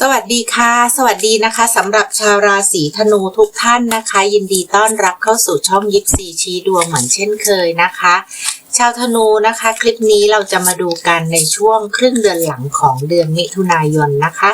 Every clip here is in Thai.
สวัสดีค่ะ สวัสดีนะคะสำหรับชาวราศีธนูทุกท่านนะคะ ยินดีต้อนรับเข้าสู่ช่องยิปซีชี้ดวงเหมือนเช่นเคยนะคะ ชาวธนูนะคะ คลิปนี้เราจะมาดูกันในช่วงครึ่งเดือนหลังของเดือนมิถุนายนนะคะ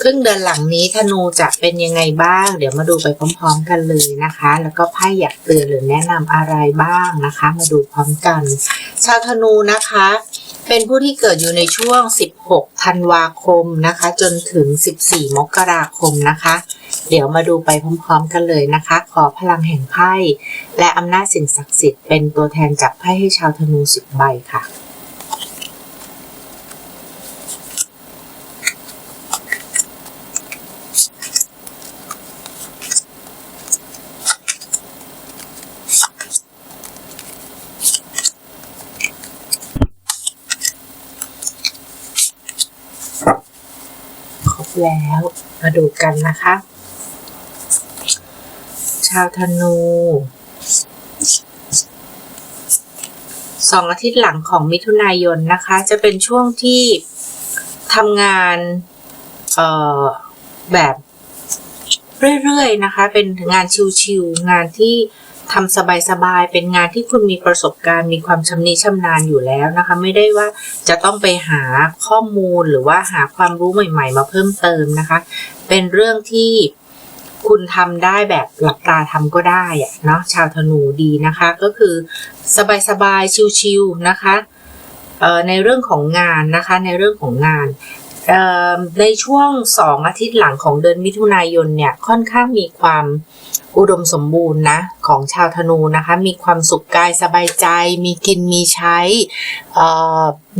ครึ่งเดือนหลังนี้ธนูจะเป็นยังไงบ้าง เดี๋ยวมาดูไปพร้อมๆกันเลยนะคะ แล้วก็ไพ่อยากเตือนหรือแนะนำอะไรบ้างนะคะ มาดูพร้อมกัน ชาวธนูนะคะ เป็นผู้ที่เกิดอยู่ในช่วง 16 ธันวาคมนะคะ จนถึง 14 มกราคมนะคะ เดี๋ยวมาดูไปพร้อมๆกันเลยนะคะ ขอพลังแห่งไพ่และอำนาจสิ่งศักดิ์สิทธิ์เป็นตัวแทนจับไพ่ให้ชาวธนู10ใบค่ะ แล้ว มาดูกันนะคะ ชาวธนูสองอาทิตย์หลังของมิถุนายนนะคะ จะเป็นช่วงที่ทำงานเอ่อแบบเรื่อยๆนะคะ เป็นงานชิวๆงานที่ ทำสบายๆ เป็นงานที่คุณมีประสบการณ์มีความชำนิชำนาญอยู่แล้วนะคะ ไม่ได้ว่าจะต้องไปหาข้อมูลหรือว่าหาความรู้ใหม่ ๆ มาเพิ่มเติมนะคะ เป็นเรื่องที่คุณทำได้แบบหลับตาทำก็ได้อะเนาะชาวธนูดีนะคะ ก็คือสบายๆ ชิวๆนะคะในเรื่องของงานนะคะในเรื่องของงานในช่วงสองอาทิตย์หลังของเดือนมิถุนายนเนี่ยค่อนข้างมีความ อุดมสมบูรณ์นะของชาวธนูนะคะ มีความสุขกายสบายใจ มีกินมีใช้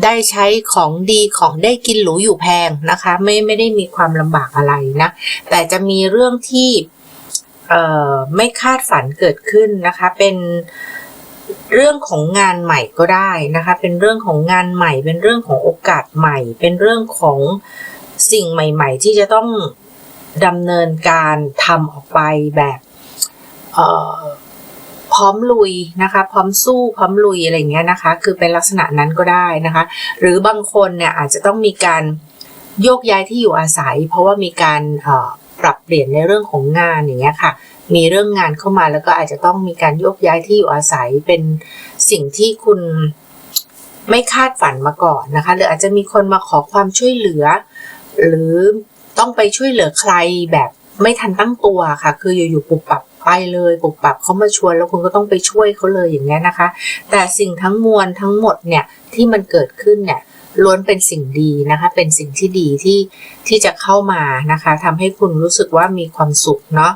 ได้ใช้ของดีของได้กินหรูอยู่แพงนะคะ ไม่ไม่ได้มีความลำบากอะไรนะ แต่จะมีเรื่องที่ไม่คาดฝันเกิดขึ้นนะคะ เป็นเรื่องของงานใหม่ก็ได้นะคะ เป็นเรื่องของงานใหม่ เป็นเรื่องของโอกาสใหม่ เป็นเรื่องของสิ่งใหม่ ๆ ที่จะต้องดำเนินการทำออกไปแบบ พร้อมลุยนะคะ พร้อมสู้พร้อมลุยอะไรเงี้ยนะคะ คือเป็นลักษณะนั้นก็ได้นะคะ หรือบางคนเนี่ยอาจจะต้องมีการโยกย้ายที่อยู่อาศัย เพราะว่ามีการปรับเปลี่ยนในเรื่องของงานอย่างเงี้ยค่ะ มีเรื่องงานเข้ามาแล้วก็อาจจะต้องมีการโยกย้ายที่อยู่อาศัยเป็นสิ่งที่คุณไม่คาดฝันมาก่อนนะคะ หรืออาจจะมีคนมาขอความช่วยเหลือ หรือต้องไปช่วยเหลือใครแบบไม่ทันตั้งตัวค่ะ คืออยู่ๆปุบปับ ไปเลยปุบปับเขามาชวนแล้วคุณก็ต้องไปช่วยเขาเลยอย่างเงี้ยนะคะ แต่สิ่งทั้งมวลทั้งหมดเนี่ยที่มันเกิดขึ้นเนี่ยล้วนเป็นสิ่งดีนะคะ เป็นสิ่งที่ดีที่ที่จะเข้ามานะคะทำให้คุณรู้สึกว่ามีความสุขเนาะ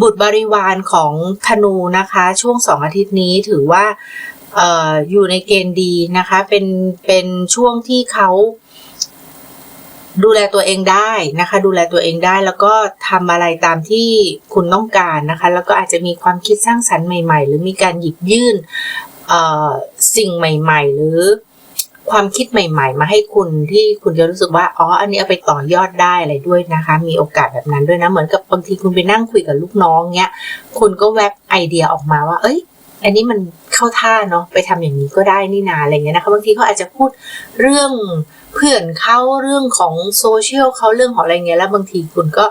บุตรบริวารของธนูนะคะ ช่วงสองอาทิตย์นี้ถือว่าออยู่ในเกณฑ์ดีนะคะ เป็นเป็นช่วงที่เขา ดูแลตัวเองได้นะคะ ดูแลตัวเองได้แล้วก็ทำอะไรตามที่คุณต้องการนะคะ แล้วก็อาจจะมีความคิดสร้างสรรค์ใหม่ ๆ หรือมีการหยิบยื่นสิ่งใหม่ ๆ หรือความคิดใหม่ ๆ มาให้คุณที่คุณจะรู้สึกว่าอ๋ออันนี้เอาไปต่อยอดได้อะไรด้วยนะคะ มีโอกาสแบบนั้นด้วยนะเหมือนกับบางทีคุณไปนั่งคุยกับลูกน้องเนี้ยคุณก็แวบไอเดียออกมาว่า เอ้ย อันนี้มันเข้าท่าเนาะไปทำอย่างนี้ก็ได้นี่นาอะไรเงี้ยนะคะบางทีเขาอาจจะพูดเรื่อง เพื่อนเขาเรื่องของโซเชียลเขาเรื่องของอะไรเงี้ยแล้วบางทีคุณก็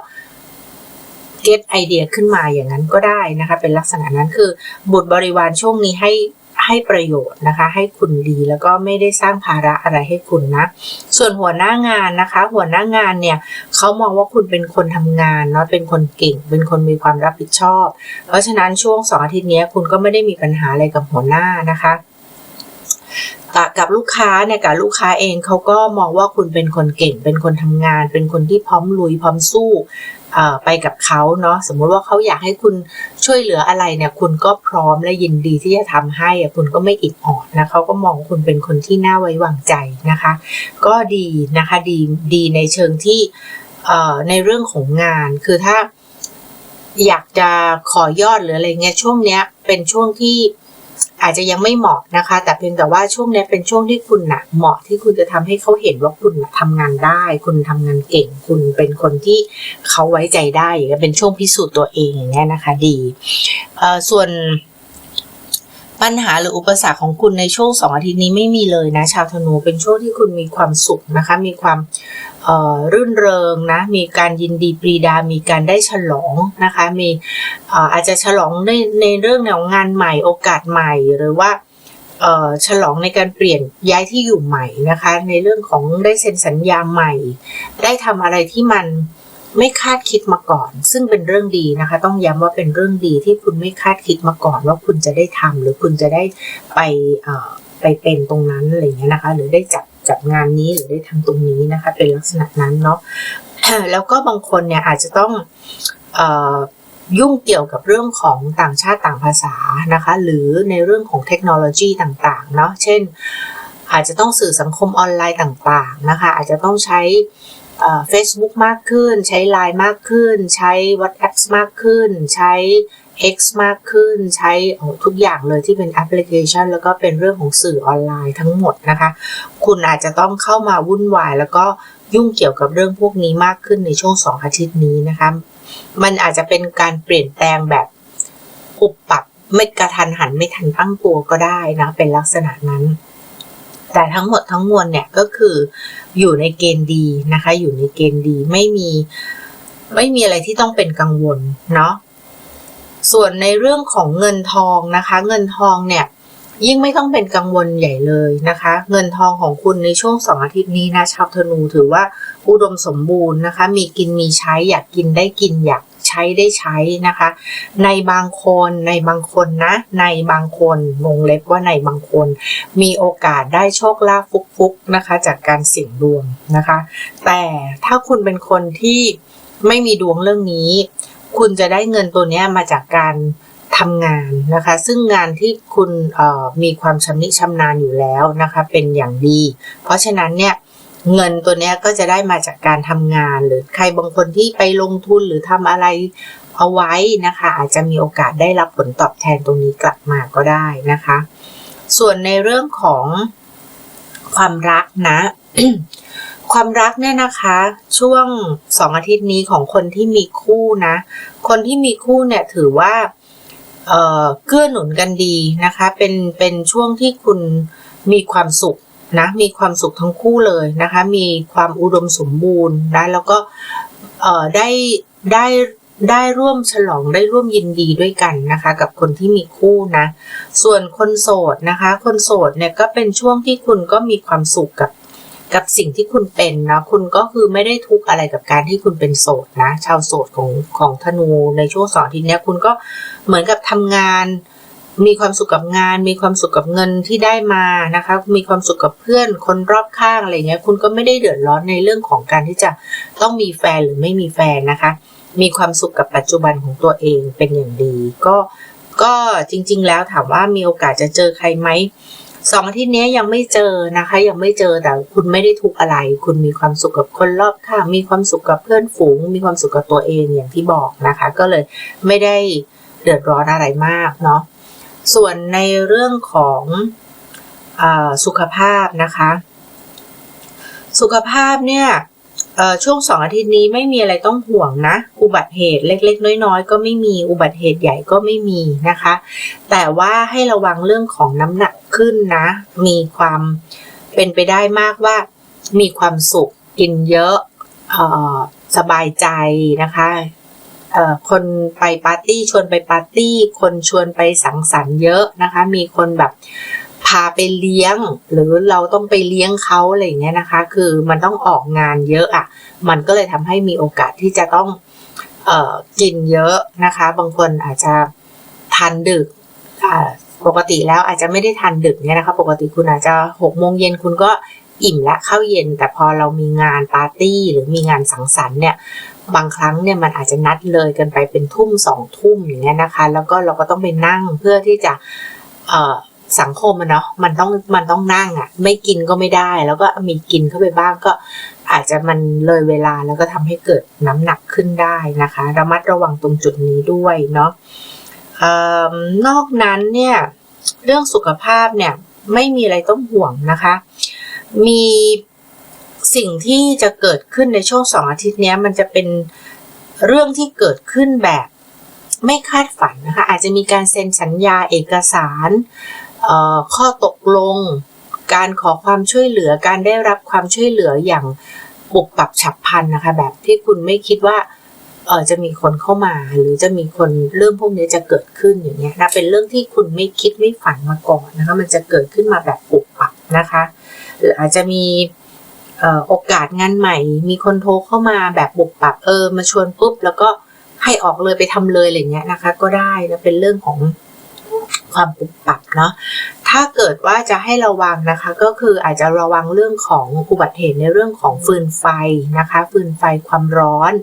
เก็ตไอเดียขึ้นมาอย่างนั้นก็ได้นะคะ เป็นลักษณะนั้นคือ บุตรบริวารช่วงนี้ให้ให้ประโยชน์นะคะ ให้คุณดีแล้วก็ไม่ได้สร้างภาระอะไรให้คุณนะ ส่วนหัวหน้างานนะคะ หัวหน้างานเนี่ยเขามองว่าคุณเป็นคนทำงานเนาะเป็นคนเก่ง เป็นคนมีความรับผิดชอบ เพราะฉะนั้นช่วงสองอาทิตย์นี้คุณก็ไม่ได้มีปัญหาอะไรกับหัวหน้านะคะ กับลูกค้าเนี่ยกับลูกค้าเองเขาก็มองว่าคุณเป็นคนเก่ง เป็นคนทำงาน เป็นคนที่พร้อมลุยพร้อมสู้ไปกับเขาเนาะสมมุติว่าเขาอยากให้คุณช่วยเหลืออะไรเนี่ย คุณก็พร้อมและยินดีที่จะทำให้คุณก็ไม่อิดออดนะเขาก็มองคุณเป็นคนที่น่าไว้วางใจนะคะ ก็ดีนะคะดีดีในเชิงที่ในเรื่องของงานคือถ้าอยากจะขอยอดหรืออะไรเงี้ยช่วงเนี้ยเป็นช่วงที่ อาจจะยังไม่เหมาะนะคะ แต่เพียงแต่ว่าช่วงนี้เป็นช่วงที่คุณนะเหมาะที่คุณจะทำให้เขาเห็นว่าคุณน่ะทำงานได้ คุณทำงานเก่ง คุณเป็นคนที่เขาไว้ใจได้อย่างเงี้ยเป็นช่วงพิสูจน์ตัวเองอย่างเงี้ยนะคะ ดีเอ่อส่วนปัญหาหรืออุปสรรคของคุณในช่วงสองอาทิตย์นี้ไม่มีเลยนะ ชาวธนูเป็นช่วงที่คุณมีความสุขนะคะ มีความ รื่นเริงนะ มีการยินดีปรีดา มีการได้ฉลองนะคะ มีอาจจะฉลองในในเรื่องของงานใหม่โอกาสใหม่หรือว่าฉลองในการเปลี่ยนย้ายที่อยู่ใหม่นะคะ ในเรื่องของได้เซ็นสัญญาใหม่ ได้ทำอะไรที่มันไม่คาดคิดมาก่อน ซึ่งเป็นเรื่องดีนะคะ ต้องย้ำว่าเป็นเรื่องดีที่คุณไม่คาดคิดมาก่อน ว่าคุณจะได้ทำหรือคุณจะได้ไปไปเป็นตรงนั้นอะไรอย่างเงี้ยนะคะ หรือได้จับ จับงานนี้หรือได้ทำตรงนี้นะคะ เป็นลักษณะนั้นเนาะแล้วก็บางคนเนี่ยอาจจะต้องออยุ่งเกี่ยวกับเรื่องของต่างชาติต่างภาษานะคะ หรือในเรื่องของเทคโนโลยีต่างๆเนาะเช่น อาจจะต้องสื่อสังคมออนไลน์ต่างๆนะคะ อาจจะต้องใช้ เฟซบุ๊กมากขึ้น ใช้ Line มากขึ้น ใช้ WhatsApp มากขึ้น ใช้ X มากขึ้น ใช้ทุกอย่างเลยที่เป็นแอปพลิเคชัน แล้วก็เป็นเรื่องของสื่อออนไลน์ทั้งหมดนะคะ คุณอาจจะต้องเข้ามาวุ่นวาย แล้วก็ยุ่งเกี่ยวกับเรื่องพวกนี้มากขึ้นในช่วงสองอาทิตย์นี้นะคะ มันอาจจะเป็นการเปลี่ยนแปลงแบบปุบปับไม่กระทันหันไม่ทันตั้งตัวก็ได้นะ เป็นลักษณะนั้น แต่ทั้งหมดทั้งมวลเนี่ยก็คืออยู่ในเกณฑ์ดีนะคะ อยู่ในเกณฑ์ดีไม่มีไม่มีอะไรที่ต้องเป็นกังวลเนาะส่วนในเรื่องของเงินทองนะคะ เงินทองเนี่ยยิ่งไม่ต้องเป็นกังวลใหญ่เลยนะคะ เงินทองของคุณในช่วงสองอาทิตย์นี้นะชาวธนูถือว่าอุดมสมบูรณ์นะคะ มีกินมีใช้อยากกินได้กินอยาก ใช้ได้ใช้นะคะ ในบางคนในบางคนนะ ในบางคนวงเล็บว่าในบางคน มีโอกาสได้โชคลาภฟุกๆนะคะ จากการเสี่ยงดวงนะคะ แต่ถ้าคุณเป็นคนที่ไม่มีดวงเรื่องนี้ คุณจะได้เงินตัวนี้มาจากการทำงานนะคะ ซึ่งงานที่คุณมีความชำนิชำนาญอยู่แล้วนะคะ เป็นอย่างดี เพราะฉะนั้นเนี่ย เงินตัวนี้ก็จะได้มาจากการทำงานหรือใครบางคนที่ไปลงทุนหรือทำอะไรเอาไว้นะคะ อาจจะมีโอกาสได้รับผลตอบแทนตรงนี้กลับมาก็ได้นะคะ ส่วนในเรื่องของความรักนะ ความรักเนี่ยนะคะ ช่วงสองอาทิตย์นี้ของคนที่มีคู่นะ คนที่มีคู่เนี่ยถือว่าเออเกื้อหนุนกันดีนะคะ เป็นเป็นช่วงที่คุณมีความสุข นะมีความสุขทั้งคู่เลยนะคะ มีความอุดมสมบูรณ์นะแล้วก็ได้ได้ได้ร่วมฉลองได้ร่วมยินดีด้วยกันนะคะ กับคนที่มีคู่นะ ส่วนคนโสดนะคะ คนโสดเนี่ยก็เป็นช่วงที่คุณก็มีความสุขกับกับสิ่งที่คุณเป็นนะคุณก็คือไม่ได้ทุกข์อะไรกับการที่คุณเป็นโสดนะ ชาวโสดของของธนูในช่วงสองทีนี้คุณก็เหมือนกับทำงาน มีความสุขกับงาน มีความสุขกับเงินที่ได้มานะคะ มีความสุขกับเพื่อนคนรอบข้างอะไรเงี้ยคุณก็ไม่ได้เดือดร้อนในเรื่องของการที่จะต้องมีแฟนหรือไม่มีแฟนนะคะ มีความสุขกับปัจจุบันของตัวเองเป็นอย่างดี ก็ก็จริง ๆ แล้วถามว่ามีโอกาสจะเจอใครไหมสองอาทิตย์นี้ยังไม่เจอนะคะ ยังไม่เจอแต่คุณไม่ได้ทุกอะไร คุณมีความสุขกับคนรอบข้างมีความสุขกับเพื่อนฝูง มีความสุขกับตัวเองอย่างที่บอกนะคะ ก็เลยไม่ได้เดือดร้อนอะไรมากเนาะ ส่วนในเรื่องของอสุขภาพนะคะ สุขภาพเนี่ยช่วงสองอาทิตย์นี้ไม่มีอะไรต้องห่วงนะ อุบัติเหตุเล็ก ๆ น้อยๆก็ไม่มีอุบัติเหตุใหญ่ก็ไม่มีนะคะ แต่ว่าให้ระวังเรื่องของน้ำหนักขึ้นนะ มีความเป็นไปได้มากว่า มีความสุขกินเยอะออสบายใจนะคะ คนไปปาร์ตี้ชวนไปปาร์ตี้ คนชวนไปสังสรรค์เยอะนะคะ มีคนแบบพาไปเลี้ยง หรือเราต้องไปเลี้ยงเขาอะไรอย่างเงี้ยนะคะ คือมันต้องออกงานเยอะอะ่ะ มันก็เลยทำให้มีโอกาสที่จะต้องเออกินเยอะนะคะ บางคนอาจจะทานดึกปกติแล้วอาจจะไม่ได้ทานดึกเนี่ยนะคะ ปกติคุณอาจจะหกโมงเย็นคุณก็อิ่มและเข้าเย็น แต่พอเรามีงานปาร์ตี้หรือมีงานสังสรรค์เนี่ย บางครั้งเนี่ยมันอาจจะนัดเลยกันไปเป็นทุ่มสองทุ่มอย่างเงี้ยนะคะ แล้วก็เราก็ต้องไปนั่งเพื่อที่จะสังคมอะเนาะมันต้องมันต้องนั่งอะ่ะ ไม่กินก็ไม่ได้ แล้วก็มีกินเข้าไปบ้างก็อาจจะมันเลยเวลาแล้วก็ทำให้เกิดน้ำหนักขึ้นได้นะคะ ระมัดระวังตรงจุดนี้ด้วยเนาะนอกนั้นเนี่ยเรื่องสุขภาพเนี่ยไม่มีอะไรต้องห่วงนะคะ มี สิ่งที่จะเกิดขึ้นในช่วงสองอาทิตย์นี้มันจะเป็นเรื่องที่เกิดขึ้นแบบไม่คาดฝันนะคะอาจจะมีการเซ็นสัญญาเอกสารข้อตกลง การขอความช่วยเหลือการได้รับความช่วยเหลืออย่างปุบปับฉับพลันนะคะแบบที่คุณไม่คิดว่าเออจะมีคนเข้ามาหรือจะมีคนเรื่องพวกนี้จะเกิดขึ้นอย่างเงี้ยนะเป็นเรื่องที่คุณไม่คิดไม่ฝันมาก่อนนะคะมันจะเกิดขึ้นมาแบบปุบปับนะคะ หรืออาจจะมี โอกาสงานใหม่ มีคนโทรเข้ามาแบบบุบปับเออมาชวนปุ๊บ แล้วก็ให้ออกเลยไปทำเลยอะไรเงี้ยนะคะ ก็ได้นะเป็นเรื่องของความปุบปับเนาะถ้าเกิดว่าจะให้ระวังนะคะ ก็คืออาจจะระวังเรื่องของอุบัติเหตุในเรื่องของฟืนไฟนะคะฟืนไฟความร้อน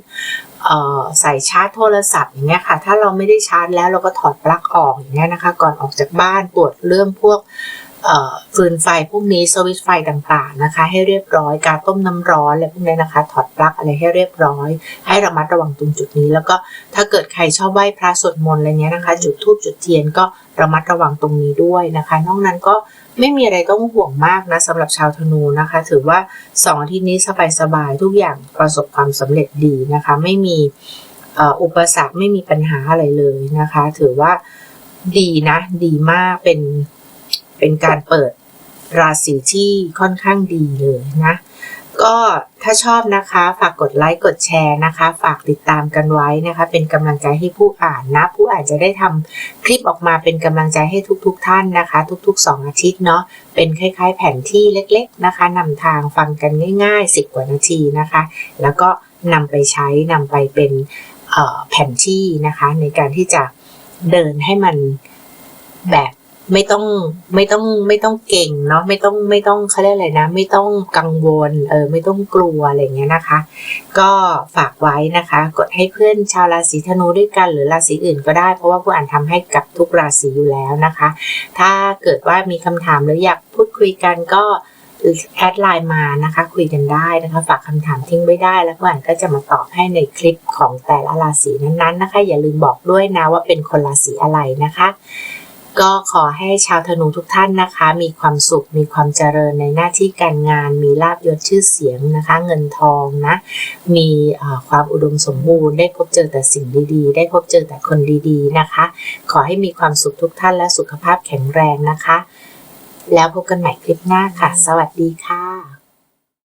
ใส่ชาร์จโทรศัพท์อย่างเงี้ยค่ะ ถ้าเราไม่ได้ชาร์จแล้วเราก็ถอดปลั๊กออกอย่างเงี้ยนะคะ ก่อนออกจากบ้านตรวจเรื่องพวก ฟืนไฟพวกนี้สวิตไฟต่างๆนะคะ ให้เรียบร้อยการต้มน้ำร้อนอะไรพวกนี้นะคะ ถอดปลั๊กอะไรให้เรียบร้อย ให้ระมัดระวังตรงจุดนี้ แล้วก็ถ้าเกิดใครชอบไหว้พระสวดมนต์อะไรเงี้ยนะคะ จุดธูปจุดเทียนก็ระมัดระวังตรงนี้ด้วยนะคะ นอกนั้นก็ไม่มีอะไรต้องห่วงมากนะสำหรับชาวธนูนะคะ ถือว่าสองอาทิตย์นี้สบายๆทุกอย่างประสบความสำเร็จดีนะคะ ไม่มีอุปสรรคไม่มีปัญหาอะไรเลยนะคะ ถือว่าดีนะ ดีมากเป็น เป็นการเปิดราศีที่ค่อนข้างดีเลยนะ ก็ถ้าชอบนะคะ ฝากกดไลค์กดแชร์นะคะ ฝากติดตามกันไว้นะคะ เป็นกำลังใจให้ผู้อ่านนะ ผู้อ่านจะได้ทำคลิปออกมาเป็นกำลังใจให้ทุกๆทท่านนะคะ ทุกๆ 2 อาทิตย์เนาะเป็นคล้ายๆ แผนที่เล็กๆนะคะนำทางฟังกันง่าย ๆ 10 กว่านาทีนะคะ แล้วก็นำไปใช้นำไปเป็นเอ่อแผนที่นะคะ ในการที่จะเดินให้มันแบบ ไม่ต้องไม่ต้องไม่ต้องเก่งเนาะไม่ต้องไม่ต้องเขาเรียกอะไรนะ ไม่ต้องกังวลเออไม่ต้องกลัวอะไรเงี้ยนะคะ ก็ฝากไว้นะคะ กดให้เพื่อนชาวราศีธนูด้วยกัน หรือราศีอื่นก็ได้ เพราะว่าผู้อ่านทำให้กับทุกราศีอยู่แล้วนะคะ ถ้าเกิดว่ามีคำถามหรืออยากพูดคุยกันก็แอดไลน์มานะคะ คุยกันได้นะคะ ฝากคำถามทิ้งไว้ได้ แล้วผู้อ่านก็จะมาตอบให้ในคลิปของแต่ละราศีนั้นๆนะคะ อย่าลืมบอกด้วยนะว่าเป็นคนราศีอะไรนะคะ ก็ขอให้ชาวธนูทุกท่านนะคะ มีความสุขมีความเจริญในหน้าที่การงาน มีลาบยศชื่อเสียงนะคะ เงินทองนะ มีความอุดมสมบูรณ์ ได้พบเจอแต่สิ่งดีๆ ได้พบเจอแต่คนดีๆนะคะ ขอให้มีความสุขทุกท่านและสุขภาพแข็งแรงนะคะ แล้วพบกันใหม่คลิปหน้าค่ะ สวัสดีค่ะ